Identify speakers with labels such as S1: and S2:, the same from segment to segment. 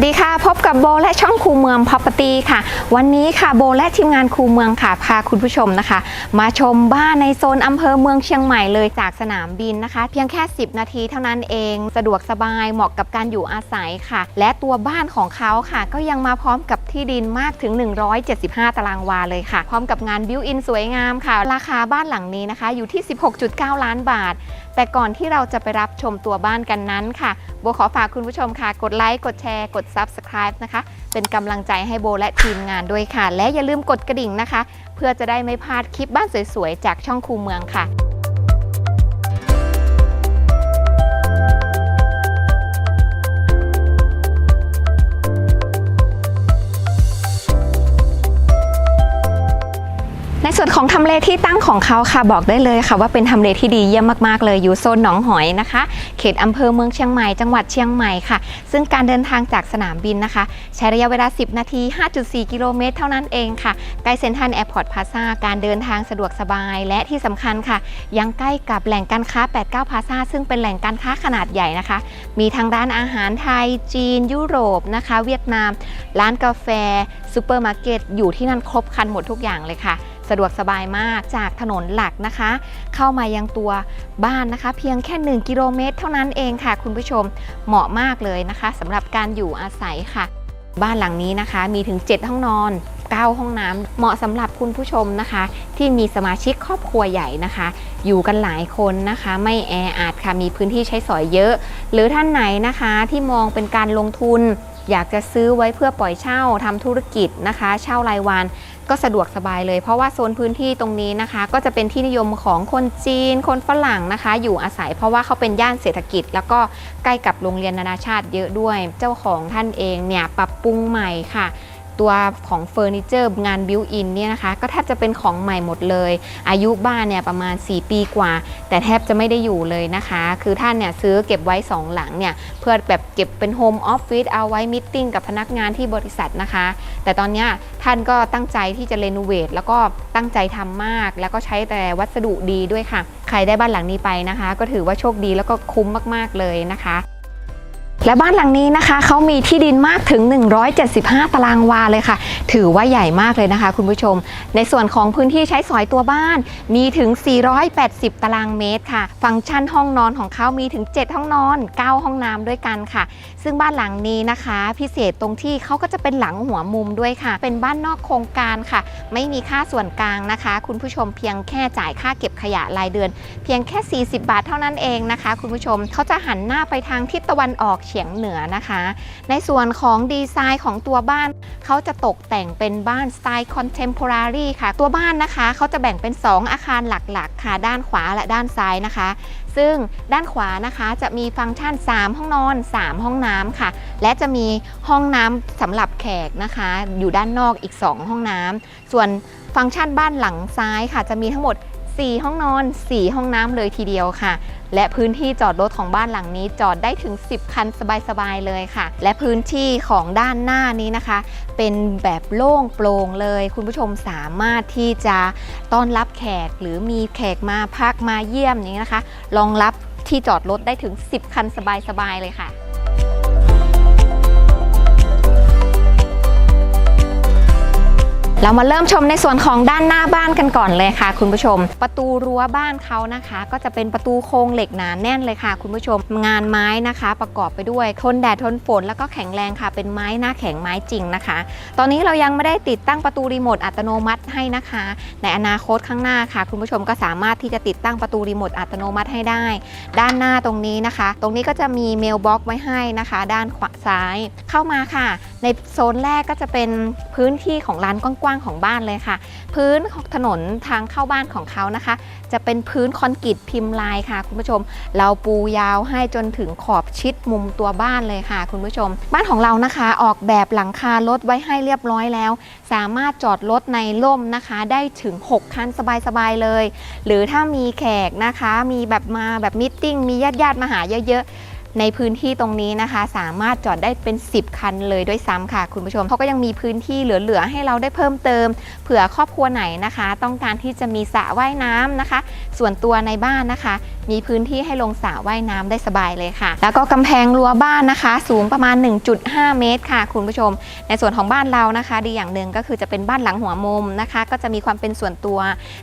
S1: วัสดีค่ะ พบกับโบและช่องคูเมือง Property ค่ะ วันนี้ค่ะโบและทีมงานคูเมืองค่ะ พาคุณผู้ชมนะคะ มาชมบ้านในโซนอำเภอเมืองเชียงใหม่เลยจากสนามบินนะคะ เพียงแค่ 10 นาทีเท่านั้นเอง สะดวกสบายเหมาะกับการอยู่อาศัยค่ะ และตัวบ้านของเขาค่ะ ก็ยังมาพร้อมกับที่ดินมากถึง 175 ตารางวาเลยค่ะ พร้อมกับงานบิวอินสวยงามค่ะ ราคาบ้านหลังนี้นะคะ อยู่ที่ 16.9 ล้านบาท แต่ก่อนที่เราจะไปรับชมตัวบ้านกันนั้นค่ะ โบขอฝากคุณผู้ชมค่ะ กดไลค์ กดแชร์ กด Subscribe นะคะ เป็นกำลังใจให้โบและทีมงานด้วยค่ะ และอย่าลืมกดกระดิ่งนะคะ เพื่อจะได้ไม่พลาดคลิปบ้านสวยๆ จากช่องคูเมืองค่ะ ส่วนของทำเลที่ตั้งของเขาค่ะบอกได้เลยค่ะ ว่าเป็นทำเลที่ดีเยี่ยมมากๆเลยอยู่โซนหนองหอยนะคะ เขตอำเภอเมืองเชียงใหม่จังหวัดเชียงใหม่ค่ะ ซึ่งการเดินทางจากสนามบินนะคะ ใช้ระยะเวลา 10 นาที 5.4 กิโลเมตรเท่านั้นเองค่ะ ใกล้เซ็นทรัลแอร์พอร์ตพาซาการเดินทางสะดวกสบาย และที่สำคัญค่ะ ยังใกล้กับแหล่งการค้า 89 พาซาซึ่งเป็นแหล่งการค้าขนาดใหญ่นะคะ มีทั้งร้านอาหารไทย จีน ยุโรปนะคะ เวียดนาม ร้านกาแฟซูเปอร์มาร์เก็ตอยู่ที่นั่นครบครันหมดทุกอย่างเลยค่ะ สะดวกสบายมากจากถนนหลักนะคะ เข้ามายังตัวบ้านนะคะ เพียงแค่ 1 กิโลเมตร เท่านั้นเองค่ะ คุณผู้ชมเหมาะมากเลยนะคะสำหรับการอยู่อาศัยค่ะ บ้านหลังนี้นะคะมีถึง 7 ห้องนอน 9 ห้องน้ำเหมาะสำหรับคุณผู้ชมนะคะ ที่มีสมาชิกครอบครัวใหญ่นะคะ อยู่กันหลายคนนะคะ ไม่แออัดค่ะมีพื้นที่ใช้สอยเยอะ หรือท่านไหนนะคะที่มองเป็นการลงทุนอยากจะซื้อไว้เพื่อปล่อยเช่าทำธุรกิจนะคะ เช่ารายวัน ก็สะดวกสบายเลย เพราะว่าโซนพื้นที่ตรงนี้นะคะ ก็จะเป็นที่นิยมของคนจีน คนฝรั่งนะคะ อยู่อาศัยเพราะว่าเขาเป็นย่านเศรษฐกิจ แล้วก็ใกล้กับโรงเรียนนานาชาติเยอะด้วย เจ้าของท่านเองเนี่ยปรับปรุงใหม่ค่ะ ตัวของเฟอร์นิเจอร์งานบิวอินเนี่ยนะคะ ก็แทบจะเป็นของใหม่หมดเลย อายุบ้านเนี่ยประมาณ 4 ปีกว่า แต่แทบจะไม่ได้อยู่เลยนะคะ คือท่านเนี่ยซื้อเก็บไว้ 2 หลังเนี่ย เพื่อแบบเก็บเป็นโฮมออฟฟิศเอาไว้มิทติ้งกับพนักงานที่บริษัทนะคะ แต่ตอนนี้ท่านก็ตั้งใจที่จะเรโนเวทแล้วก็ตั้งใจทำมาก แล้วก็ใช้แต่วัสดุดีด้วยค่ะ ใครได้บ้านหลังนี้ไปนะคะ ก็ถือว่าโชคดีแล้วก็คุ้มมากๆเลยนะคะ และบ้านหลังนี้นะคะเขามีที่ดินมากถึง 175 ตารางวาเลยค่ะ ถือว่าใหญ่มากเลยนะคะ คุณผู้ชม ในส่วนของพื้นที่ใช้สอยตัวบ้าน มีถึง 480 ตารางเมตรค่ะ ฟังก์ชันห้องนอนของเขามีถึง 7 ห้องนอน 9 ห้องน้ำด้วยกันค่ะ ซึ่งบ้านหลังนี้นะคะ พิเศษตรงที่เขาก็จะเป็นหลังหัวมุมด้วยค่ะ เป็นบ้านนอกโครงการค่ะ ไม่มีค่าส่วนกลางนะคะ คุณผู้ชมเพียงแค่จ่ายค่าเก็บขยะรายเดือน เพียงแค่ 40 บาทเท่านั้นเองนะคะ คุณผู้ชมเขาจะหันหน้าไปทางทิศตะวันออกเฉียงเหนือนะคะ ในส่วนของดีไซน์ของตัวบ้านเขาจะตกแต่งเป็นบ้านสไตล์คอนเทมพอรารีค่ะ ตัวบ้านนะคะเขาจะแบ่งเป็น 2 อาคารหลักๆ ค่ะ ด้านขวาและด้านซ้ายนะคะ ซึ่งด้านขวานะคะจะมีฟังก์ชัน 3 ห้องนอน 3 ห้องน้ำค่ะ และจะมีห้องน้ำสำหรับแขกนะคะ อยู่ด้านนอกอีก 2 ห้องน้ำส่วนฟังก์ชันบ้านหลังซ้ายค่ะ จะมีทั้งหมด 4 ห้องนอน 4 ห้องน้ำเลยทีเดียวค่ะ และพื้นที่จอดรถของบ้านหลังนี้จอดได้ถึง 10 คันสบายๆเลยค่ะ และพื้นที่ของด้านหน้านี้นะคะ เป็นแบบโล่งโปร่งเลย คุณผู้ชมสามารถที่จะต้อนรับแขกหรือมีแขกมาพักมาเยี่ยมนี้นะคะรองรับที่จอดรถได้ถึง 10 คันสบายๆเลยค่ะ เรามาเริ่มชมในส่วนของด้านหน้าบ้านกันก่อนเลยค่ะ คุณผู้ชม ประตูรั้วบ้านเขานะคะ ก็จะเป็นประตูโครงเหล็กหนาแน่นเลยค่ะ คุณผู้ชม งานไม้นะคะ ประกอบไปด้วยทนแดดทนฝนแล้วก็แข็งแรงค่ะ เป็นไม้หน้าแข็งไม้จริงนะคะ ตอนนี้เรายังไม่ได้ติดตั้งประตูรีโมทอัตโนมัติให้นะคะ ในอนาคตข้างหน้าค่ะ คุณผู้ชมก็สามารถที่จะติดตั้งประตูรีโมทอัตโนมัติให้ได้ ด้านหน้าตรงนี้นะคะ ตรงนี้ก็จะมีเมลบ็อกไว้ให้นะคะ ด้านขวาซ้ายเข้ามาค่ะ ในโซนแรกก็จะเป็นพื้นที่ของลานกว้างๆของบ้านเลยค่ะ พื้นของถนนทางเข้าบ้านของเขานะคะ จะเป็นพื้นคอนกรีตพิมพ์ลายค่ะ คุณผู้ชม เราปูยาวให้จนถึงขอบชิดมุมตัวบ้านเลยค่ะ คุณผู้ชม บ้านของเรานะคะ ออกแบบหลังคารถไว้ให้เรียบร้อยแล้ว สามารถจอดรถในร่มนะคะ ได้ถึง 6 คันสบายๆเลย หรือถ้ามีแขกนะคะ มีแบบมาแบบมิทติ้งมีญาติๆมาหาเยอะๆ ในพื้นที่ตรงนี้นะคะ สามารถจอดได้เป็น 10 คันเลยด้วยซ้ำค่ะ คุณผู้ชมเขาก็ยังมีพื้นที่เหลือๆให้เราได้เพิ่มเติม เผื่อครอบครัวไหนนะคะ ต้องการที่จะมีสระว่ายน้ำนะคะ ส่วนตัวในบ้านนะคะ มีพื้นที่ให้ลงสระว่ายน้ำได้สบายเลยค่ะ แล้วก็กำแพงรั้วบ้านนะคะ สูงประมาณ 1.5 เมตรค่ะ คุณผู้ชม ในส่วนของบ้านเรานะคะ ดีอย่างหนึ่งก็คือจะเป็นบ้านหลังหัวมุมนะคะ ก็จะมีความเป็นส่วนตัว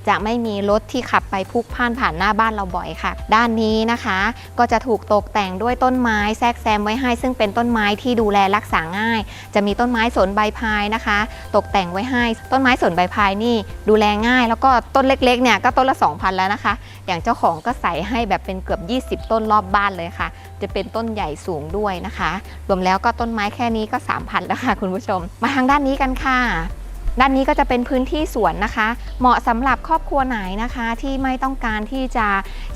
S1: จะไม่มีรถที่ขับไปพุกพ่านผ่านหน้าบ้านเราบ่อยค่ะ ด้านนี้นะคะ ก็จะถูกตกแต่งด้วยต้นไม้แทรกแซมไว้ให้ ซึ่งเป็นต้นไม้ที่ดูแลรักษาง่าย จะมีต้นไม้สนใบพายนะคะ ตกแต่งไว้ให้ ต้นไม้สนใบพายนี่ดูแลง่าย แล้วก็ต้นเล็กๆเนี่ยก็ต้นละ 2,000 แล้วนะคะ อย่างเจ้าของก็ใส่ให้ให้แบบเป็นเกือบ 20 ต้นรอบบ้านเลยค่ะ จะเป็นต้นใหญ่สูงด้วยนะคะ รวมแล้วก็ต้นไม้แค่นี้ก็ 3,000 แล้วค่ะคุณผู้ชม มาทางด้านนี้กันค่ะ ด้านนี้ก็จะเป็นพื้นที่สวนนะคะ เหมาะสำหรับครอบครัวไหนนะคะที่ไม่ต้องการที่จะ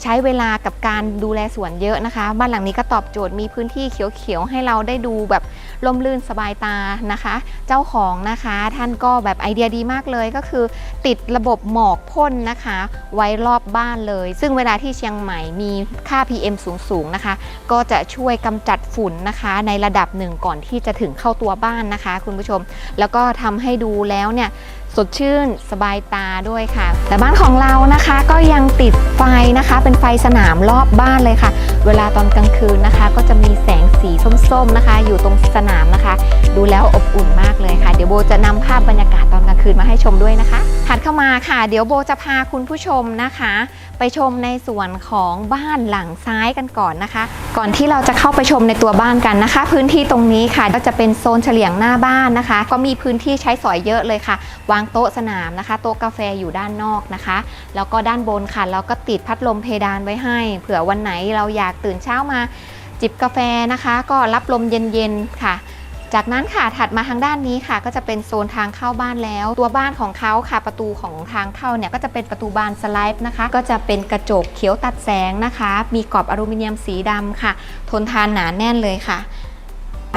S1: ใช้เวลากับการดูแลสวนเยอะนะคะ บ้านหลังนี้ก็ตอบโจทย์มีพื้นที่เขียวๆให้เราได้ดูแบบร่มรื่นสบายตานะคะ เจ้าของนะคะ ท่านก็แบบไอเดียดีมากเลยก็คือ ติดระบบหมอกพ่นนะคะ ไว้รอบบ้านเลย ซึ่งเวลาที่เชียงใหม่มีค่า PM สูงๆนะคะ ก็จะช่วยกำจัดฝุ่นนะคะ ในระดับหนึ่งก่อนที่จะถึงเข้าตัวบ้านนะคะ คุณผู้ชม แล้วก็ทำให้ดูแล้วเนี่ย สดชื่นสบายตาด้วยค่ะ แต่บ้านของเรานะคะก็ยังติดไฟนะคะ เป็นไฟสนามรอบบ้านเลยค่ะ เวลาตอนกลางคืนนะคะ ก็จะมีแสงสีส้มๆนะคะ อยู่ตรงสนามนะคะ ดูแล้วอบอุ่นมากเลยค่ะ เดี๋ยวโบจะนำภาพบรรยากาศตอนกลางคืนมาให้ชมด้วยนะคะถัดเข้ามาค่ะ เดี๋ยวโบจะพาคุณผู้ชมนะคะ ไปชมในส่วนของบ้านหลังซ้ายกันก่อนนะคะ ก่อนที่เราจะเข้าไปชมในตัวบ้านกันนะคะ พื้นที่ตรงนี้ค่ะก็จะเป็นโซนเฉลียงหน้าบ้านนะคะ ก็มีพื้นที่ใช้สอยเยอะเลยค่ะวางางโต๊ะสนามนะคะ โต๊ะกาแฟอยู่ด้านนอกนะคะ แล้วก็ด้านบนค่ะเราก็ติดพัดลมเพดานไว้ให้ เผื่อวันไหนเราอยากตื่นเช้ามาจิบกาแฟนะคะ ก็รับลมเย็นๆค่ะจากนั้นค่ะถัดมาทางด้านนี้ค่ะ ก็จะเป็นโซนทางเข้าบ้านแล้ว ตัวบ้านของเขาค่ะประตูของทางเข้าเนี่ยก็จะเป็นประตูบานสไลด์นะคะ ก็จะเป็นกระจกเขียวตัดแสงนะคะ มีกรอบอลูมิเนียมสีดำค่ะ ทนทานหนาแน่นเลยค่ะ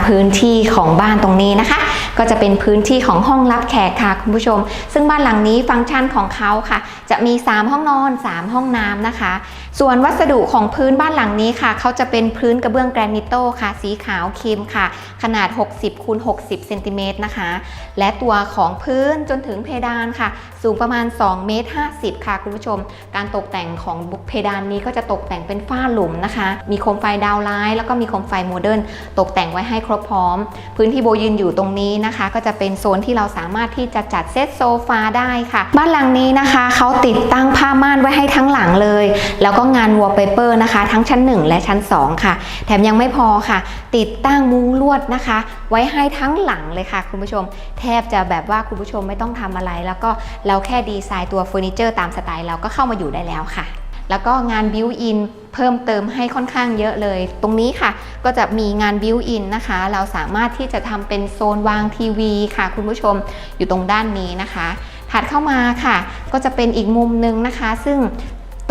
S1: พื้นที่ของบ้านตรงนี้นะคะ ก็จะเป็นพื้นที่ของห้องรับแขกค่ะคุณผู้ชม ซึ่งบ้านหลังนี้ฟังก์ชันของเขาค่ะ จะมี 3 ห้องนอน 3 ห้องน้ำนะคะ ส่วนวัสดุของพื้นบ้านหลังนี้ค่ะ เขาจะเป็นพื้นกระเบื้องแกรนิโตค่ะ สีขาวครีมค่ะ ขนาด 60คูณ60เซนติเมตรนะคะ และตัวของพื้นจนถึงเพดานค่ะ สูงประมาณ2เมตร50 ค่ะ คุณผู้ชม การตกแต่งของเพดานนี้ก็จะตกแต่งเป็นฝ้าหลุมนะคะ มีโคมไฟดาวไลท์แล้วก็มีโคมไฟโมเดิร์นตกแต่งไว้ให้ครบพร้อม พื้นที่โบยืนอยู่ตรงนี้นะคะ ก็จะเป็นโซนที่เราสามารถที่จะจัดเซตโซฟาได้ค่ะ บ้านหลังนี้นะคะเขาติดตั้งผ้าม่านไว้ให้ทั้งหลังเลย แล้วก็็งานวอลเปเปอร์นะคะ ทั้งชั้น 1 และชั้น 2 ค่ะ แถมยังไม่พอค่ะ ติดตั้งมุ้งลวดนะคะ ไว้ให้ทั้งหลังเลยค่ะ คุณผู้ชม แทบจะแบบว่าคุณผู้ชมไม่ต้องทำอะไร แล้วก็เราแค่ดีไซน์ตัวเฟอร์นิเจอร์ตามสไตล์เราก็เข้ามาอยู่ได้แล้วค่ะแล้วก็งานบิวอินเพิ่มเติมให้ค่อนข้างเยอะเลย ตรงนี้ค่ะ ก็จะมีงานบิวอินนะคะ เราสามารถที่จะทำเป็นโซนวางทีวีค่ะ คุณผู้ชมอยู่ตรงด้านนี้นะคะถัดเข้ามาค่ะ ก็จะเป็นอีกมุมหนึ่งนะคะ ซึ่ง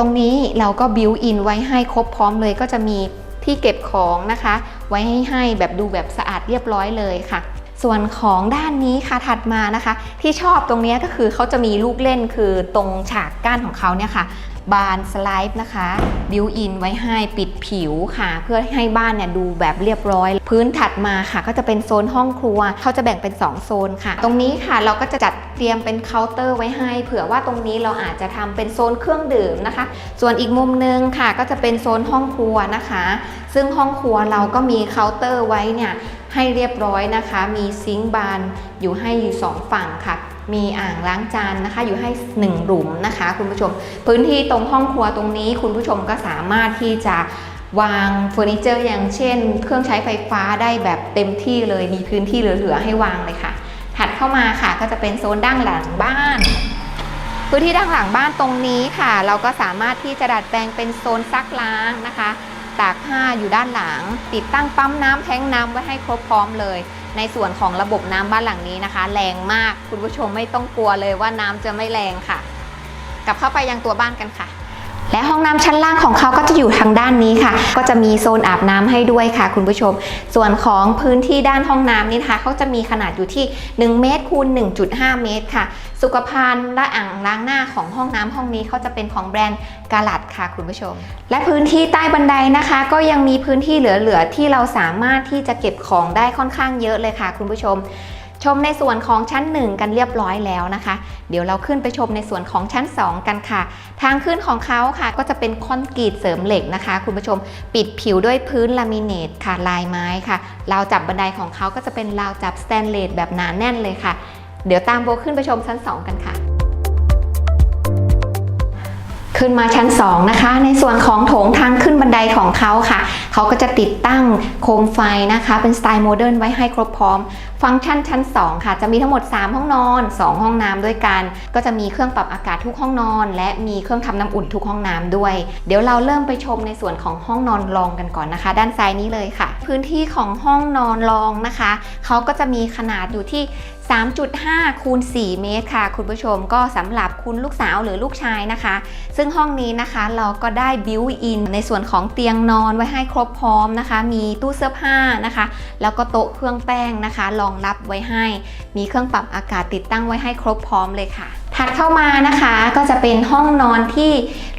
S1: รงนี้เราก็บิวอินไว้ให้ครบพร้อมเลยก็จะมีที่เก็บของนะคะ ไว้ให้ให้แบบดูแบบสะอาดเรียบร้อยเลยค่ะ ส่วนของด้านนี้ค่ะถัดมานะคะ ที่ชอบตรงนี้ก็คือเขาจะมีลูกเล่นคือตรงฉากก้านของเขาเนี่ยค่ะ บานสไลด์นะคะบิวอินไว้ให้ปิดผิวค่ะ เพื่อให้บ้านเนี่ยดูแบบเรียบร้อย พื้นถัดมาค่ะ ก็จะเป็นโซนห้องครัวเขาจะแบ่งเป็น 2 โซนค่ะ ตรงนี้ค่ะเราก็จะจัดเตรียมเป็นเคาน์เตอร์ไว้ให้ เผื่อว่าตรงนี้เราอาจจะทำเป็นโซนเครื่องดื่มนะคะ ส่วนอีกมุมนึงค่ะ ก็จะเป็นโซนห้องครัวนะคะ ซึ่งห้องครัวเราก็มีเคาน์เตอร์ไว้เนี่ยให้เรียบร้อยนะคะ มีซิงค์บานอยู่ให้อยู่สองฝั่งค่ะ มีอ่างล้างจานนะคะ อยู่ให้หนึ่งหลุมนะคะ คุณผู้ชม พื้นที่ตรงห้องครัวตรงนี้ คุณผู้ชมก็สามารถที่จะวางเฟอร์นิเจอร์อย่างเช่น เครื่องใช้ไฟฟ้าได้แบบเต็มที่เลยมีพื้นที่เหลือๆให้วางเลยค่ะ ถัดเข้ามาค่ะก็จะเป็นโซนด้านหลังบ้าน พื้นที่ด้านหลังบ้านตรงนี้ค่ะ เราก็สามารถที่จะดัดแปลงเป็นโซนซักล้างนะคะ ตากผ้าอยู่ด้านหลัง ติดตั้งปั๊มน้ำแท้งน้ำไว้ให้ครบพร้อมเลย ในส่วนของระบบน้ำบ้านหลังนี้นะคะ แรงมากคุณผู้ชมไม่ต้องกลัวเลยว่าน้ำจะไม่แรงค่ะ กลับเข้าไปยังตัวบ้านกันค่ะ และห้องน้ำชั้นล่างของเขาก็จะอยู่ทางด้านนี้ค่ะ ก็จะมีโซนอาบน้ำให้ด้วยค่ะ คุณผู้ชม ส่วนของพื้นที่ด้านห้องน้ำนี่นะคะเขาจะมีขนาดอยู่ที่ 1 เมตรคูณ 1.5 เมตรค่ะ สุขภัณฑ์และอ่างล้างหน้าของห้องน้ำห้องนี้เขาจะเป็นของแบรนด์กาลัดค่ะคุณผู้ชม และพื้นที่ใต้บันไดนะคะ ก็ยังมีพื้นที่เหลือๆที่เราสามารถที่จะเก็บของได้ค่อนข้างเยอะเลยค่ะ คุณผู้ชม ชมในส่วนของชั้น 1 กันเรียบร้อยแล้วนะคะ เดี๋ยวเราขึ้นไปชมในส่วนของชั้น 2 กันค่ะ ทางขึ้นของเขาค่ะ ก็จะเป็นคอนกรีตเสริมเหล็กนะคะ คุณผู้ชมปิดผิวด้วยพื้นลามิเนตค่ะลายไม้ค่ะราวจับบันไดของเขาก็จะเป็นราวจับสแตนเลสแบบหนาแน่นเลยค่ะ เดี๋ยวตามโบขึ้นไปชมชั้น 2 กันค่ะขึ้นมาชั้น 2 นะคะ ในส่วนของโถงทางขึ้นบันไดของเขาค่ะ เขาก็จะติดตั้งโคมไฟนะคะ เป็นสไตล์โมเดิร์นไว้ให้ครบพร้อม ฟังก์ชันชั้น 2 ค่ะ จะมีทั้งหมด 3 ห้องนอน 2 ห้องน้ำด้วยกัน ก็จะมีเครื่องปรับอากาศทุกห้องนอน และมีเครื่องทำน้ำอุ่นทุกห้องน้ำด้วย เดี๋ยวเราเริ่มไปชมในส่วนของห้องนอนรองกันก่อนนะคะ ด้านซ้ายนี้เลยค่ะ พื้นที่ของห้องนอนรองนะคะเขาก็จะมีขนาดอยู่ที่3.5 คูณ 4 เมตรค่ะ คุณผู้ชมก็สำหรับคุณลูกสาวหรือลูกชายนะคะ ซึ่งห้องนี้นะคะเราก็ได้บิวอินในส่วนของเตียงนอนไว้ให้ครบพร้อมนะคะ มีตู้เสื้อผ้านะคะ แล้วก็โต๊ะเครื่องแป้งนะคะรองรับไว้ให้ มีเครื่องปรับอากาศติดตั้งไว้ให้ครบพร้อมเลยค่ะ ถัดเข้ามานะคะก็จะเป็นห้องนอนที่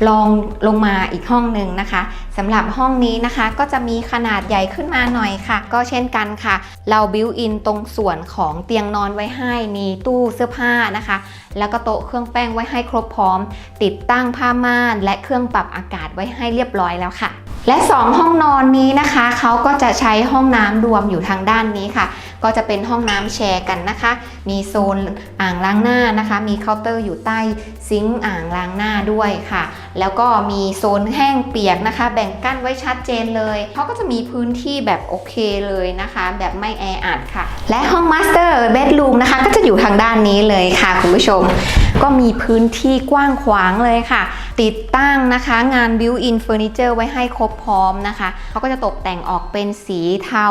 S1: รองลงมาอีกห้องหนึ่งนะคะสำหรับห้องนี้นะคะก็จะมีขนาดใหญ่ขึ้นมาหน่อยค่ะ ก็เช่นกันค่ะ เราบิวอินตรงส่วนของเตียงนอนไว้ให้มีตู้เสื้อผ้านะคะ แล้วก็โต๊ะเครื่องแป้งไว้ให้ครบพร้อม ติดตั้งผ้าม่านและเครื่องปรับอากาศไว้ให้เรียบร้อยแล้วค่ะและ 2 ห้องนอนนี้นะคะ เขาก็จะใช้ห้องน้ำรวมอยู่ทางด้านนี้ค่ะ ก็จะเป็นห้องน้ำแชร์กันนะคะ มีโซนอ่างล้างหน้านะคะ มีเคาน์เตอร์อยู่ใต้ซิงค์อ่างล้างหน้าด้วยค่ะ แล้วก็มีโซนแห้งเปียกนะคะ แบ่งกั้นไว้ชัดเจนเลยเขาก็จะมีพื้นที่แบบโอเคเลยนะคะ แบบไม่แออัดค่ะ และห้องมาสเตอร์เบดรูมนะคะ ก็จะอยู่ทางด้านนี้เลยค่ะคุณผู้ชม ก็มีพื้นที่กว้างขวางเลยค่ะ ติดตั้งนะคะงาน built-in furniture ไว้ให้ครบพร้อมนะคะเขาก็จะตกแต่งออกเป็นสีเทา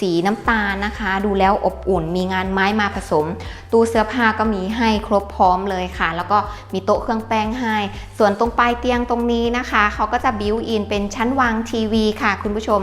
S1: สีน้ำตาลนะคะ ดูแล้วอบอุ่นมีงานไม้มาผสม ตู้เสื้อผ้าก็มีให้ครบพร้อมเลยค่ะ แล้วก็มีโต๊ะเครื่องแป้งให้ ส่วนตรงปลายเตียงตรงนี้นะคะเขาก็จะบิวอินเป็นชั้นวางทีวีค่ะ คุณผู้ชม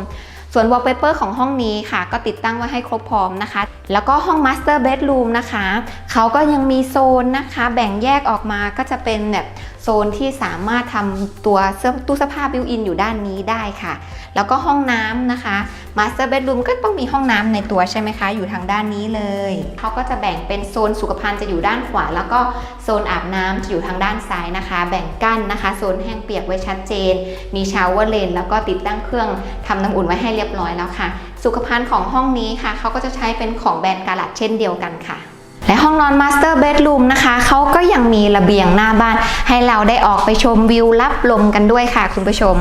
S1: ส่วน wallpaper ของห้องนี้ค่ะ ก็ติดตั้งไว้ให้ครบพร้อมนะคะ แล้วก็ห้อง master bedroom นะคะเขาก็ยังมีโซนนะคะ แบ่งแยกออกมาก็จะเป็นแบบโโซนที่สามารถทำตัวตู้เสื้อผ้าบิวอินอยู่ด้านนี้ได้ค่ะ แล้วก็ห้องน้ำนะคะ master bedroom ก็ต้องมีห้องน้ำในตัวใช่ไหมคะ อยู่ทางด้านนี้เลยเขาก็จะแบ่งเป็นโซนสุขภัณฑ์จะอยู่ด้านขวา แล้วก็โซนอาบน้ำจะอยู่ทางด้านซ้ายนะคะ แบ่งกั้นนะคะ โซนแห้งเปียกไว้ชัดเจน มีชาวเวอร์เลนแล้วก็ติดตั้งเครื่องทำน้ำอุ่นไว้ให้เรียบร้อยแล้วค่ะ สุขภัณฑ์ของห้องนี้ค่ะเขาก็จะใช้เป็นของแบรนด์กาลัดเช่นเดียวกันค่ะ และห้องนอน Master Bedroom นะคะ เขาก็ยังมีระเบียงหน้าบ้าน ให้เราได้ออกไปชมวิวรับลมกันด้วยค่ะคุณผู้ชม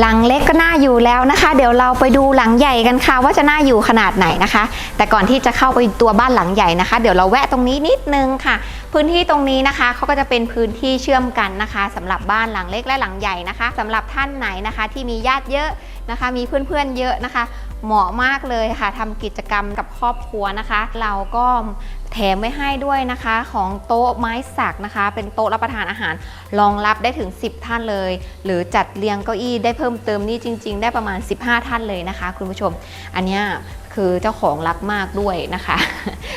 S1: หลังเล็กก็น่าอยู่แล้วนะคะ เดี๋ยวเราไปดูหลังใหญ่กันค่ะ ว่าจะน่าอยู่ขนาดไหนนะคะ แต่ก่อนที่จะเข้าไปตัวบ้านหลังใหญ่นะคะ เดี๋ยวเราแวะตรงนี้นิดนึงค่ะ พื้นที่ตรงนี้นะคะเขาก็จะเป็นพื้นที่เชื่อมกันนะคะสำหรับบ้านหลังเล็กและหลังใหญ่นะคะสำหรับท่านไหนนะคะ ที่มีญาติเยอะนะคะ มีเพื่อนๆเยอะนะคะ เหมาะมากเลยค่ะทำกิจกรรมกับครอบครัวนะคะ เราก็แถมไว้ให้ด้วยนะคะ ของโต๊ะไม้สักนะคะ เป็นโต๊ะรับประทานอาหารรองรับได้ถึง 10 ท่านเลย หรือจัดเรียงเก้าอี้ได้เพิ่มเติมนี่จริง ๆ ได้ประมาณ 15 ท่านเลยนะคะ คุณผู้ชม อันเนี้ย คือเจ้าของรักมากด้วยนะคะ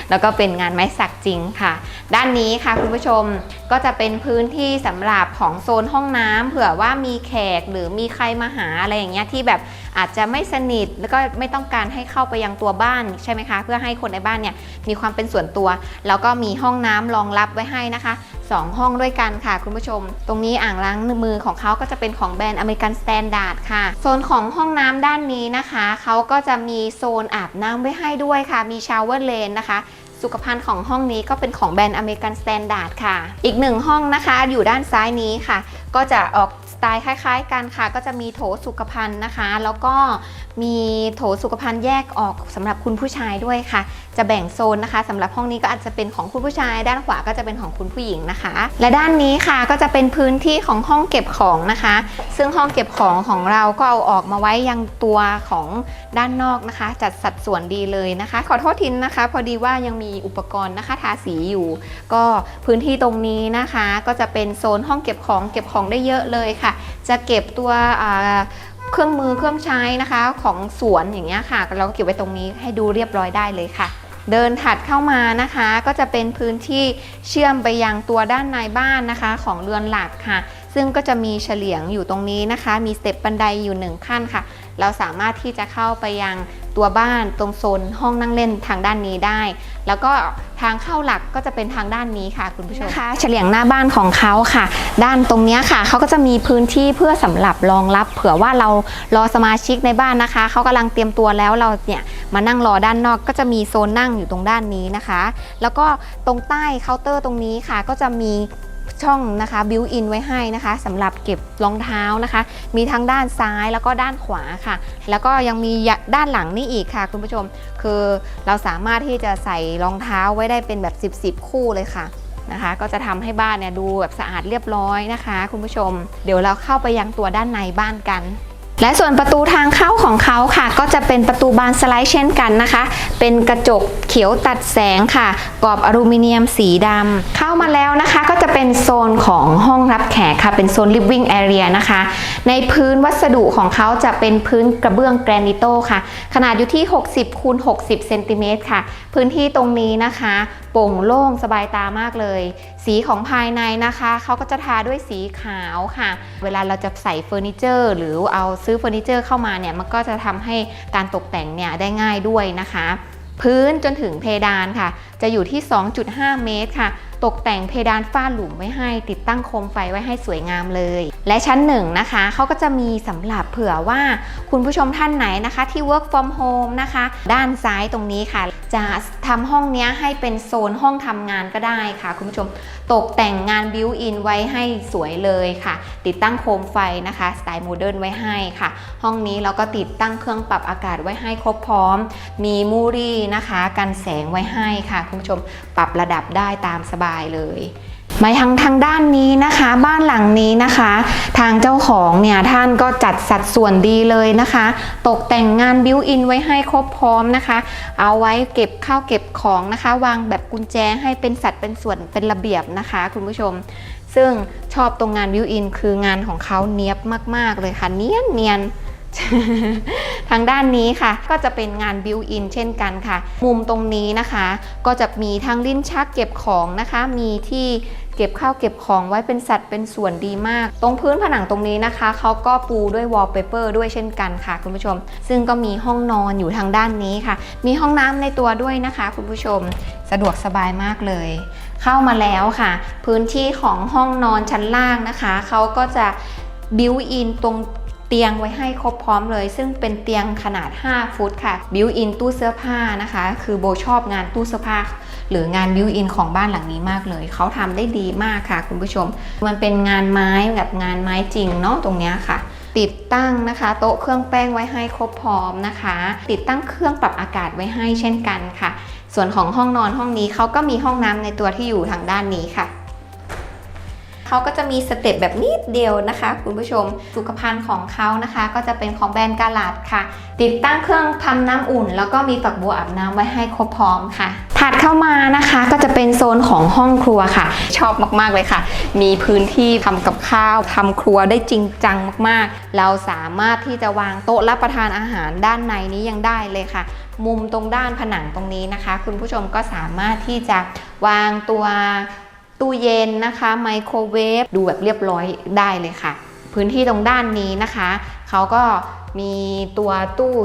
S1: แล้วก็เป็นงานไม้สักจริงค่ะ ด้านนี้ค่ะคุณผู้ชมก็จะเป็นพื้นที่สำหรับของโซนห้องน้ำเผื่อว่ามีแขกหรือมีใครมาหาอะไรอย่างเงี้ยที่แบบอาจจะไม่สนิทแล้วก็ไม่ต้องการให้เข้าไปยังตัวบ้านใช่ไหมคะ เพื่อให้คนในบ้านเนี่ยมีความเป็นส่วนตัว แล้วก็มีห้องน้ำรองรับไว้ให้นะคะ 2 ห้องด้วยกันค่ะคุณผู้ชม ตรงนี้อ่างล้างมือของเขาก็จะเป็นของแบรนด์อเมริกันสแตนดาร์ดค่ะ โซนของห้องน้ำด้านนี้นะคะ เขาก็จะมีโซนอาบน้ำไว้ให้ด้วยค่ะ มีชาวเวอร์เลนนะคะสุขภัณฑ์ของห้องนี้ก็เป็นของแบรนด์อเมริกันสแตนดาร์ดค่ะ อีกหนึ่งห้องนะคะอยู่ด้านซ้ายนี้ค่ะ ก็จะออกสไตล์คล้าย ๆ กันค่ะ ก็จะมีโถสุขภัณฑ์นะคะ แล้วก็มีโถสุขภัณฑ์แยกออกสำหรับคุณผู้ชายด้วยค่ะ จะแบ่งโซนนะคะสำหรับห้องนี้ก็อาจจะเป็นของคุณผู้ชาย ด้านขวาก็จะเป็นของคุณผู้หญิงนะคะ และด้านนี้ค่ะก็จะเป็นพื้นที่ของห้องเก็บของนะคะ ซึ่งห้องเก็บของของเราก็เอาออกมาไว้ยังตัวของด้านนอกนะคะ จัดสัดส่วนดีเลยนะคะ ขอโทษทินนะคะ พอดีว่ายังมีอุปกรณ์นะคะ ทาสีอยู่ ก็พื้นที่ตรงนี้นะคะ ก็จะเป็นโซนห้องเก็บของเก็บของได้เยอะเลยค่ะ จะเก็บตัวเครื่องมือเครื่องใช้นะคะของสวนอย่างเงี้ยค่ะ เราก็เก็บไว้ตรงนี้ให้ดูเรียบร้อยได้เลยค่ะ เดินถัดเข้ามานะคะ ก็จะเป็นพื้นที่เชื่อมไปยังตัวด้านในบ้านนะคะ ของเรือนหลักค่ะ ซึ่งก็จะมีเฉลียงอยู่ตรงนี้นะคะ มีสเต็ปบันไดอยู่หนึ่งขั้นค่ะ เราสามารถที่จะเข้าไปยังตัวบ้านตรงโซนห้องนั่งเล่นทางด้านนี้ได้ แล้วก็ทางเข้าหลักก็จะเป็นทางด้านนี้ค่ะคุณผู้ชมนะคะเฉลียงหน้าบ้านของเขาค่ะ ด้านตรงนี้ค่ะเขาก็จะมีพื้นที่เพื่อสำหรับรองรับ เผื่อว่าเรารอสมาชิกในบ้านนะคะเขากำลังเตรียมตัวแล้วเราเนี่ยมานั่งรอด้านนอกก็จะมีโซนนั่งอยู่ตรงด้านนี้นะคะ แล้วก็ตรงใต้เคาน์เตอร์ตรงนี้ค่ะ ก็จะมี ช่องนะคะบิวอินไว้ให้นะคะสำหรับเก็บรองเท้านะคะ มีทั้งด้านซ้ายแล้วก็ด้านขวาค่ะ แล้วก็ยังมีด้านหลังนี่อีกค่ะ คุณผู้ชมคือเราสามารถที่จะใส่รองเท้าไว้ได้เป็นแบบ 10 10 คู่เลยค่ะนะคะก็จะทำให้บ้านเนี่ยดูแบบสะอาดเรียบร้อยนะคะ คุณผู้ชม เดี๋ยวเราเข้าไปยังตัวด้านในบ้านกัน และส่วนประตูทางเข้าของเขาค่ะ ก็จะเป็นประตูบานสไลด์เช่นกันนะคะ เป็นกระจกเขียวตัดแสงค่ะ กรอบอลูมิเนียมสีดำเข้ามาแล้วนะคะ ก็จะเป็นโซนของห้องรับแขกค่ะ เป็นโซน living area นะคะ ในพื้นวัสดุของเขาจะเป็นพื้นกระเบื้องแกรนิโตค่ะ ขนาดอยู่ที่ 60คูณ60เซนติเมตรค่ะ พื้นที่ตรงนี้นะคะ โปร่งโล่งสบายตามากเลย สีของภายในนะคะเขาก็จะทาด้วยสีขาวค่ะ เวลาเราจะใส่เฟอร์นิเจอร์ หรือเอาซื้อเฟอร์นิเจอร์เข้ามาเนี่ยมันก็จะทำให้การตกแต่งเนี่ยได้ง่ายด้วยนะคะ พื้นจนถึงเพดานค่ะ จะอยู่ที่ 2.5 เมตรค่ะตกแต่งเพดานฝ้าหลุมไว้ให้ ติดตั้งโคมไฟไว้ให้สวยงามเลย และชั้นหนึ่งนะคะเขาก็จะมีสำหรับเผื่อว่าคุณผู้ชมท่านไหนนะคะที่ work from home นะคะ ด้านซ้ายตรงนี้ค่ะ จะทำห้องนี้ให้เป็นโซนห้องทำงานก็ได้ค่ะ คุณผู้ชมตกแต่งงานบิวอินไว้ให้สวยเลยค่ะ ติดตั้งโคมไฟนะคะสไตล์โมเดิร์นไว้ให้ค่ะ ห้องนี้เราก็ติดตั้งเครื่องปรับอากาศไว้ให้ครบพร้อม มีมูรี่นะคะ กันแสงไว้ให้ค่ะ คุณผู้ชมปรับระดับได้ตามสบายเลยมาทางทางด้านนี้นะคะบ้านหลังนี้นะคะ ทางเจ้าของเนี่ยท่านก็จัดสัดส่วนดีเลยนะคะ ตกแต่งงานบิวอินไว้ให้ครบพร้อมนะคะ เอาไว้เก็บข้าวเก็บของนะคะ วางแบบกุญแจให้เป็นสัดเป็นส่วนเป็นระเบียบนะคะ คุณผู้ชม ซึ่งชอบตรงงานวิวอินคืองานของเขาเนี้ยบมาก ๆ เลยค่ะเนียนเนียน ทางด้านนี้ค่ะ ก็จะเป็นงานบิวอินเช่นกันค่ะ มุมตรงนี้นะคะ ก็จะมีทั้งลิ้นชักเก็บของนะคะ มีที่เก็บข้าวเก็บของไว้เป็นสัดเป็นส่วนดีมาก ตรงพื้นผนังตรงนี้นะคะเขาก็ปูด้วยวอลเปเปอร์ด้วยเช่นกันค่ะ คุณผู้ชม ซึ่งก็มีห้องนอนอยู่ทางด้านนี้ค่ะ มีห้องน้ำในตัวด้วยนะคะ คุณผู้ชมสะดวกสบายมากเลย เข้ามาแล้วค่ะ พื้นที่ของห้องนอนชั้นล่างนะคะเขาก็จะบิวอินตรง เตียงไว้ให้ครบพร้อมเลย ซึ่งเป็นเตียงขนาด 5 ฟุตค่ะบิวอินตู้เสื้อผ้านะคะ คือโบชอบงานตู้เสื้อผ้า หรืองานบิวอินของบ้านหลังนี้มากเลย เขาทำได้ดีมากค่ะ คุณผู้ชม มันเป็นงานไม้แบบงานไม้จริงเนาะตรงเนี้ยค่ะติดตั้งนะคะโต๊ะเครื่องแป้งไว้ให้ครบพร้อมนะคะ ติดตั้งเครื่องปรับอากาศไว้ให้เช่นกันค่ะ ส่วนของห้องนอนห้องนี้เขาก็มีห้องน้ำในตัวที่อยู่ทางด้านนี้ค่ะ เขาก็จะมีสเต็ปแบบนิดเดียวนะคะ คุณผู้ชมสุขภัณฑ์ของเขานะคะ ก็จะเป็นของแบรนด์กาลาดค่ะ ติดตั้งเครื่องทำน้ำอุ่น แล้วก็มีฝักบัวอาบน้ำไว้ให้ครบพร้อมค่ะถัดเข้ามานะคะก็จะเป็นโซนของห้องครัวค่ะ ชอบมากๆเลยค่ะ มีพื้นที่ทำกับข้าวทำครัวได้จริงจังมากๆ เราสามารถที่จะวางโต๊ะรับประทานอาหารด้านในนี้ยังได้เลยค่ะ มุมตรงด้านผนังตรงนี้นะคะ คุณผู้ชมก็สามารถที่จะวางตัว ตู้เย็นนะคะไมโครเวฟดูแบบเรียบร้อยได้เลยค่ะ พื้นที่ตรงด้านนี้นะคะเขาก็มีตัวตู้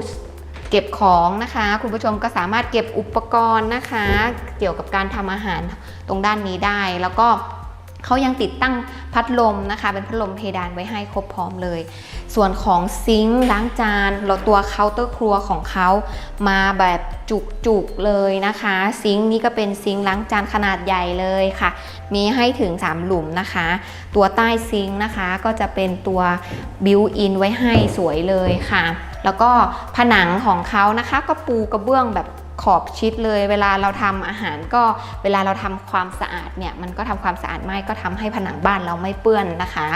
S1: เก็บของนะคะ คุณผู้ชมก็สามารถเก็บอุปกรณ์นะคะ เกี่ยวกับการทำอาหารตรงด้านนี้ได้ แล้วก็เขายังติดตั้งพัดลมนะคะ เป็นพัดลมเพดานไว้ให้ครบพร้อมเลย ส่วนของซิงค์ล้างจานเราตัวเคาน์เตอร์ครัวของเขามาแบบจุกๆเลยนะคะ ซิงค์นี้ก็เป็นซิงค์ล้างจานขนาดใหญ่เลยค่ะ มีให้ถึง 3 หลุมนะคะ ตัวใต้ซิงค์นะคะ ก็จะเป็นตัวบิวอินไว้ให้สวยเลยค่ะ แล้วก็ผนังของเขานะคะ ก็ปูกระเบื้องแบบขอบชิดเลย เวลาเราทำอาหารก็เวลาเราทำความสะอาดเนี่ยมันก็ทำความสะอาดไม่ก็ทำให้ผนังบ้านเราไม่เปื้อนนะคะ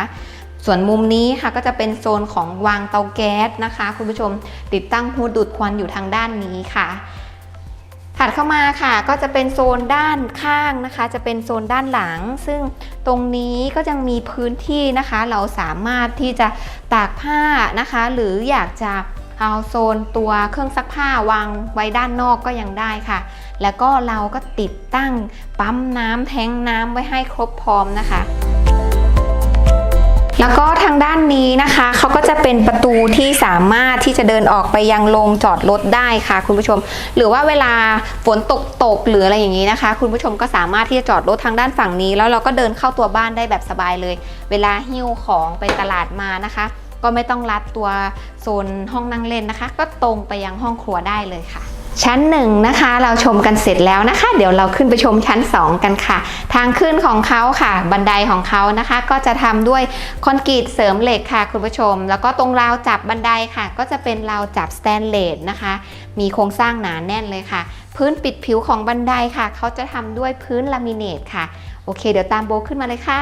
S1: ส่วนมุมนี้ค่ะก็จะเป็นโซนของวางเตาแก๊สนะคะ คุณผู้ชมติดตั้งฮูดูดควันอยู่ทางด้านนี้ค่ะ ถัดเข้ามาค่ะ ก็จะเป็นโซนด้านข้างนะคะ จะเป็นโซนด้านหลัง ซึ่งตรงนี้ก็ยังมีพื้นที่นะคะ เราสามารถที่จะตากผ้านะคะ หรืออยากจะเอาโซนตัวเครื่องซักผ้าวางไว้ด้านนอกก็ยังได้ค่ะ แล้วก็เราก็ติดตั้งปั๊มน้ำแทงน้ำไว้ให้ครบพร้อมนะคะ แล้วก็ทางด้านนี้นะคะเขาก็จะเป็นประตูที่สามารถที่จะเดินออกไปยังโรงจอดรถได้ค่ะ คุณผู้ชม หรือว่าเวลาฝนตกตกหรืออะไรอย่างนี้นะคะ คุณผู้ชมก็สามารถที่จะจอดรถทางด้านฝั่งนี้ แล้วเราก็เดินเข้าตัวบ้านได้แบบสบายเลย เวลาหิ้วของไปตลาดมานะคะ ก็ไม่ต้องลัดตัวโซนห้องนั่งเล่นนะคะ ก็ตรงไปยังห้องครัวได้เลยค่ะ ชั้นหนึ่งนะคะ เราชมกันเสร็จแล้วนะคะ เดี๋ยวเราขึ้นไปชมชั้น 2 กันค่ะ ทางขึ้นของเขาค่ะ บันไดของเขานะคะ ก็จะทำด้วยคอนกรีตเสริมเหล็กค่ะ คุณผู้ชม แล้วก็ตรงราวจับบันไดค่ะ ก็จะเป็นราวจับสแตนเลสนะคะ มีโครงสร้างหนาแน่นเลยค่ะ พื้นปิดผิวของบันไดค่ะ เขาจะทำด้วยพื้นลามิเนตค่ะโอเค เดี๋ยวตามโบขึ้นมาเลยค่ะ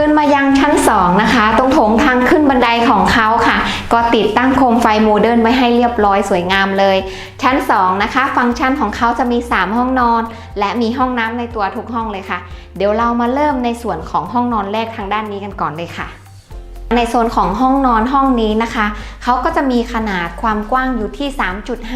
S1: ขึ้นมายังชั้น 2 นะคะ ตรงโถงทางขึ้นบันไดของเขาค่ะ ก็ติดตั้งโคมไฟโมเดิร์นไว้ให้เรียบร้อยสวยงามเลย ชั้น 2 นะคะ ฟังก์ชันของเขาจะมี 3 ห้องนอน และมีห้องน้ำในตัวทุกห้องเลยค่ะ เดี๋ยวเรามาเริ่มในส่วนของห้องนอนแรกทางด้านนี้กันก่อนเลยค่ะ ในโซนของห้องนอนห้องนี้นะคะ เขาก็จะมีขนาดความกว้างอยู่ที่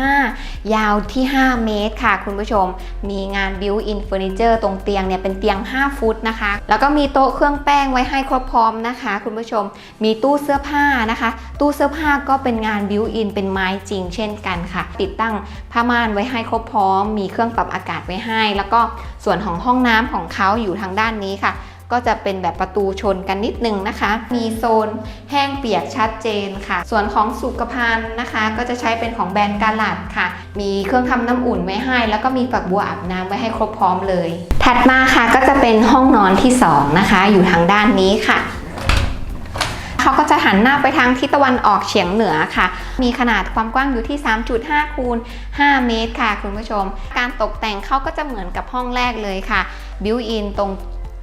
S1: 3.5 ยาวที่ 5 เมตรค่ะคุณผู้ชม มีงาน built-in furniture ตรงเตียงเนี่ยเป็นเตียง 5 ฟุตนะคะ แล้วก็มีโต๊ะเครื่องแป้งไว้ให้ครบพร้อมนะคะ คุณผู้ชม มีตู้เสื้อผ้านะคะ ตู้เสื้อผ้าก็เป็นงาน built-in เป็นไม้จริงเช่นกันค่ะ ติดตั้งผ้าม่านไว้ให้ครบพร้อม มีเครื่องปรับอากาศไว้ให้ แล้วก็ส่วนของห้องน้ำของเขาอยู่ทางด้านนี้ค่ะ ก็จะเป็นแบบประตูชนกันนิดนึงนะคะ มีโซนแห้งเปียกชัดเจนค่ะ ส่วนของสุขภัณฑ์นะคะ ก็จะใช้เป็นของแบรนด์กาลัดค่ะ มีเครื่องทำน้ำอุ่นไว้ให้ แล้วก็มีฝักบัวอาบน้ำไว้ให้ครบพร้อมเลย ถัดมาค่ะก็จะเป็นห้องนอนที่สองนะคะ อยู่ทางด้านนี้ค่ะเขาก็จะหันหน้าไปทางทิศตะวันออกเฉียงเหนือค่ะ มีขนาดความกว้างอยู่ที่ 3.5 คูณ 5 เมตรค่ะ คุณผู้ชม การตกแต่งเขาก็จะเหมือนกับห้องแรกเลยค่ะ บิวอินตรง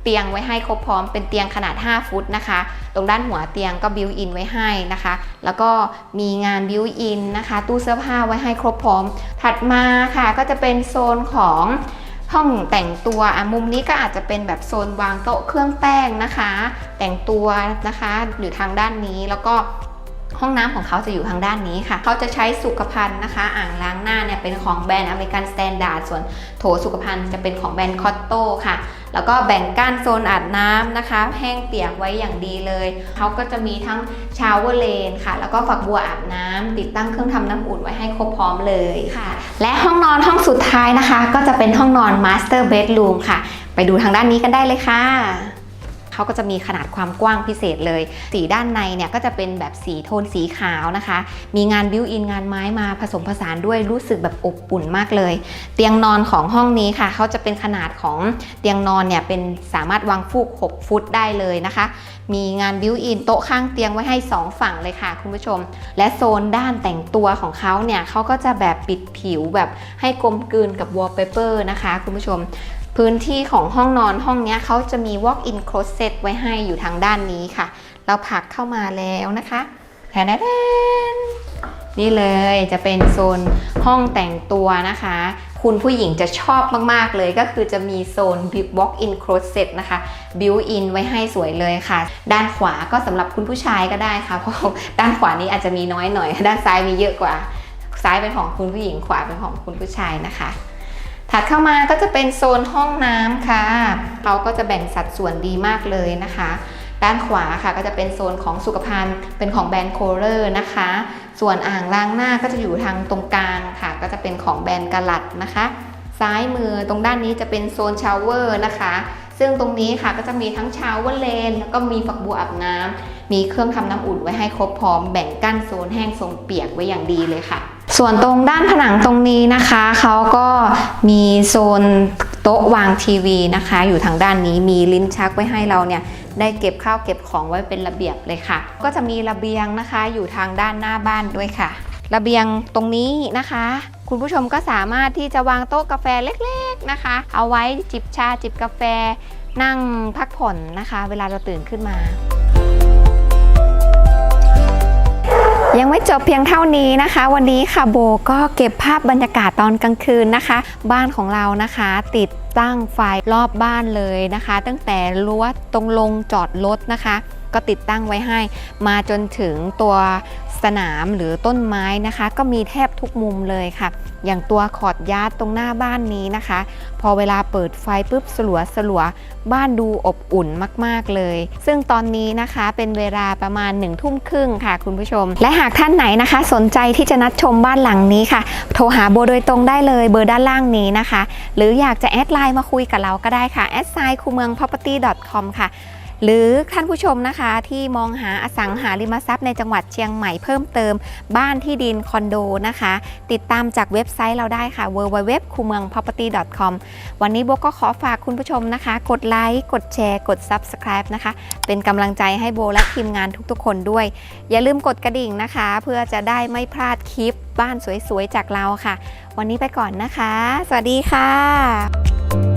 S1: เตียงไว้ให้ครบพร้อมเป็นเตียงขนาด 5 ฟุตนะคะ ตรงด้านหัวเตียงก็บิวอินไว้ให้นะคะ แล้วก็มีงานบิวอินนะคะ ตู้เสื้อผ้าไว้ให้ครบพร้อม ถัดมาค่ะก็จะเป็นโซนของห้องแต่งตัวอะมุมนี้ก็อาจจะเป็นแบบโซนวางโต๊ะเครื่องแป้งนะคะ แต่งตัวนะคะ อยู่ทางด้านนี้แล้วก็ ห้องน้ำของเขาจะอยู่ทางด้านนี้ค่ะ เขาจะใช้สุขภัณฑ์นะคะ อ่างล้างหน้าเนี่ยเป็นของแบรนด์อเมริกันสแตนดาร์ด ส่วนโถสุขภัณฑ์จะเป็นของแบรนด์คอตโต้ค่ะ แล้วก็แบ่งกั้นโซนอาบน้ำนะคะ แห้งเปียกไว้อย่างดีเลย เขาก็จะมีทั้งชาวเวอร์เลนค่ะ แล้วก็ฝักบัวอาบน้ำติดตั้งเครื่องทำน้ำอุ่นไว้ให้ครบพร้อมเลยค่ะ และห้องนอนห้องสุดท้ายนะคะ ก็จะเป็นห้องนอน Master Bedroom ค่ะ ไปดูทางด้านนี้กันได้เลยค่ะ เขาก็จะมีขนาดความกว้างพิเศษเลย สีด้านในเนี่ยก็จะเป็นแบบสีโทนสีขาวนะคะ มีงานบิวอินงานไม้มาผสมผสานด้วยรู้สึกแบบอบอุ่นมากเลย เตียงนอนของห้องนี้ค่ะเขาจะเป็นขนาดของเตียงนอนเนี่ยเป็นสามารถวางฟูก 6 ฟุตได้เลยนะคะ มีงานบิวอินโต๊ะข้างเตียงไว้ให้ 2 ฝั่งเลยค่ะคุณผู้ชม และโซนด้านแต่งตัวของเขาเนี่ยเขาก็จะแบบปิดผิวแบบให้กลมกลืนกับวอลเปเปอร์นะคะคุณผู้ชม พื้นที่ของห้องนอนห้องนี้เขาจะมี walk-in closet ไว้ให้อยู่ทางด้านนี้ค่ะ เราผักเข้ามาแล้วนะคะแทนแทนนี่เลยจะเป็นโซนห้องแต่งตัวนะคะ คุณผู้หญิงจะชอบมาก ๆ เลยก็คือจะมีโซน walk-in closet นะคะ built-in ไว้ให้สวยเลยค่ะ ด้านขวาก็สำหรับคุณผู้ชายก็ได้ค่ะ เพราะด้านขวานี้อาจจะมีน้อยหน่อย ด้านซ้ายมีเยอะกว่า ซ้ายเป็นของคุณผู้หญิงขวาเป็นของคุณผู้ชายนะคะ ถัดเข้ามาก็จะเป็นโซนห้องน้ำค่ะเขาก็จะแบ่งสัดส่วนดีมากเลยนะคะ ด้านขวาค่ะก็จะเป็นโซนของสุขภัณฑ์เป็นของแบรนด์โคเลอร์นะคะ ส่วนอ่างล้างหน้าก็จะอยู่ทางตรงกลางค่ะ ก็จะเป็นของแบรนด์กาลัดนะคะ ซ้ายมือตรงด้านนี้จะเป็นโซนชาวเวอร์นะคะ ซึ่งตรงนี้ค่ะก็จะมีทั้งชาวเวอร์เลน แล้วก็มีฝักบัวอาบน้ำมีเครื่องทำน้ำอุ่นไว้ให้ครบพร้อมแบ่งกั้นโซนแห้งโซนเปียกไว้อย่างดีเลยค่ะ ส่วนตรงด้านผนังตรงนี้นะคะเขาก็มีโซนโต๊ะวางทีวีนะคะ อยู่ทางด้านนี้มีลิ้นชักไว้ให้เราเนี่ยได้เก็บข้าวเก็บของไว้เป็นระเบียบเลยค่ะ ก็จะมีระเบียงนะคะอยู่ทางด้านหน้าบ้านด้วยค่ะ ระเบียงตรงนี้นะคะ คุณผู้ชมก็สามารถที่จะวางโต๊ะกาแฟเล็กๆนะคะ เอาไว้จิบชาจิบกาแฟ นั่งพักผ่อนนะคะ เวลาเราตื่นขึ้นมา ยังไม่จบเพียงเท่านี้นะคะ วันนี้ค่ะโบก็เก็บภาพบรรยากาศตอนกลางคืนนะคะ บ้านของเรานะคะ ติดตั้งไฟรอบบ้านเลยนะคะ ตั้งแต่รั้วตรงลงจอดรถนะคะ ก็ติดตั้งไว้ให้ มาจนถึงตัวสนามหรือต้นไม้นะคะ ก็มีแทบทุกมุมเลยค่ะ อย่างตัวขอดยาร์ดตรงหน้าบ้านนี้นะคะ พอเวลาเปิดไฟปุ๊บสลัวสลัวบ้านดูอบอุ่นมาก ๆ เลย ซึ่งตอนนี้นะคะเป็นเวลาประมาณ1นึ่ทุ่มครึ่งค่ะคุณผู้ชม และหากท่านไหนนะคะ สนใจที่จะนัดชมบ้านหลังนี้ค่ะ โทรหาโบโดยตรงได้เลยเบอร์ด้านล่างนี้นะคะ หรืออยากจะแอดไลน์มาคุยกับเราก็ได้ค่ะแอดไซน์คูเมือง property com ค่ะ หรือท่านผู้ชมนะคะที่มองหาอสังหาริมทรัพย์ในจังหวัดเชียงใหม่เพิ่มเติม บ้านที่ดินคอนโดนะคะ ติดตามจากเว็บไซต์เราได้ค่ะ www คูเมือง property com วันนี้โบก็ขอฝากคุณผู้ชมนะคะ กดไลค์กดแชร์ กด subscribe นะคะ เป็นกำลังใจให้โบและทีมงานทุกๆ คนด้วย อย่าลืมกดกระดิ่งนะคะ เพื่อจะได้ไม่พลาดคลิปบ้านสวยๆจากเราค่ะ วันนี้ไปก่อนนะคะ สวัสดีค่ะ